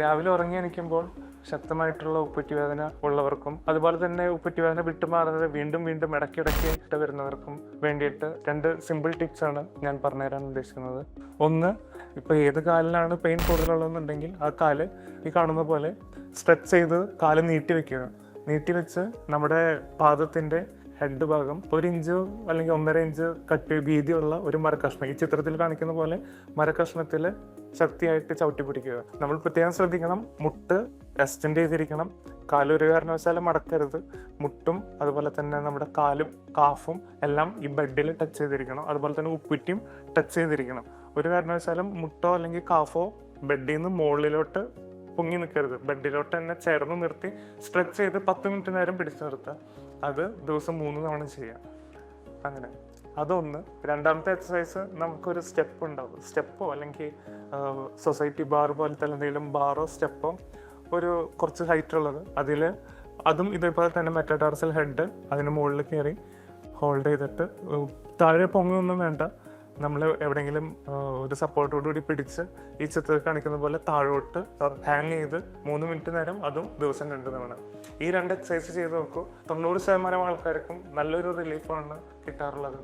രാവിലെ ഉറങ്ങി എണീക്കുമ്പോൾ ശക്തമായിട്ടുള്ള ഉപ്പറ്റി വേദന ഉള്ളവർക്കും അതുപോലെ തന്നെ ഉപ്പറ്റി വേദന വിട്ടുമാറുന്നത് വീണ്ടും വീണ്ടും ഇടയ്ക്കിടയ്ക്ക് ഇട്ട് വരുന്നവർക്കും വേണ്ടിയിട്ട് രണ്ട് സിമ്പിൾ ടിപ്സ് ആണ് ഞാൻ പറഞ്ഞുതരാൻ ഉദ്ദേശിക്കുന്നത്. ഒന്ന് ഇപ്പോൾ ഏത് കാലിലാണ് പെയിൻ കൂടുതലുള്ളതെന്നുണ്ടെങ്കിൽ ആ കാൽ ഈ കാണുന്ന പോലെ സ്ട്രെച്ച് ചെയ്ത് കാൽ നീട്ടി വെക്കുക. നീട്ടി വെച്ച് നമ്മുടെ പാദത്തിന്റെ ഹെഡ് ഭാഗം ഒരു ഇഞ്ച് അല്ലെങ്കിൽ ഒന്നര ഇഞ്ച് കട്ട് വീതിയുള്ള ഒരു മരക്കഷ്ണം. ഈ ചിത്രത്തിൽ കാണിക്കുന്ന പോലെ മരക്കഷ്ണത്തിൽ ശക്തിയായിട്ട് ചവിട്ടി പിടിക്കുക. നമ്മൾ പ്രത്യേകം ശ്രദ്ധിക്കണം. മുട്ട് എക്സ്റ്റെൻഡ് ചെയ്തിരിക്കണം. കാലൊരു കാരണവശാലും മടക്കരുത്. മുട്ടും അതുപോലെ തന്നെ നമ്മുടെ കാലും കാഫും എല്ലാം ഈ ബെഡിൽ ടച്ച് ചെയ്തിരിക്കണം. അതുപോലെ തന്നെ ഉപ്പിറ്റിയും ടച്ച് ചെയ്തിരിക്കണം. ഒരു കാരണവശാലും മുട്ടോ അല്ലെങ്കിൽ കാഫോ ബെഡിൽ നിന്ന് മുകളിലോട്ട് പൊങ്ങി നിൽക്കരുത് ബെഡിലോട്ട് തന്നെ ചേർന്ന് നിർത്തി സ്ട്രെച്ച് ചെയ്ത് പത്ത് മിനിറ്റ് നേരം പിടിച്ചു നിർത്തുക അത് ദിവസം മൂന്ന് തവണ ചെയ്യാം. അങ്ങനെ. അതൊന്ന്. രണ്ടാമത്തെ എക്സസൈസ് നമുക്കൊരു സ്റ്റെപ്പ് ഉണ്ടാവും. സ്റ്റെപ്പോ അല്ലെങ്കിൽ സൊസൈറ്റി ബാർ പോലത്തെ എന്തെങ്കിലും ബാറോ സ്റ്റെപ്പോ ഒരു കുറച്ച് ഹൈറ്റ് ഉള്ളത്. അതിൽ അതും ഇതേപോലെ തന്നെ മെറ്റഡാർസൽ ഹെഡ് അതിന് മുകളിൽ കയറി ഹോൾഡ് ചെയ്തിട്ട് താഴെ പൊങ്ങൊന്നും വേണ്ട. നമ്മൾ എവിടെയെങ്കിലും ഒരു സപ്പോർട്ടോട് കൂടി പിടിച്ച് ഈ ചിത്രത്തിൽ കാണിക്കുന്ന പോലെ താഴോട്ട് ഹാങ് ചെയ്ത് മൂന്ന് മിനിറ്റ് നേരം അതും ദിവസം രണ്ട് തവണ. ഈ രണ്ട് എക്സസൈസ് ചെയ്ത് നോക്കൂ തൊണ്ണൂറ് ശതമാനം ആൾക്കാർക്കും നല്ലൊരു റിലീഫാണ് കിട്ടാറുള്ളത്.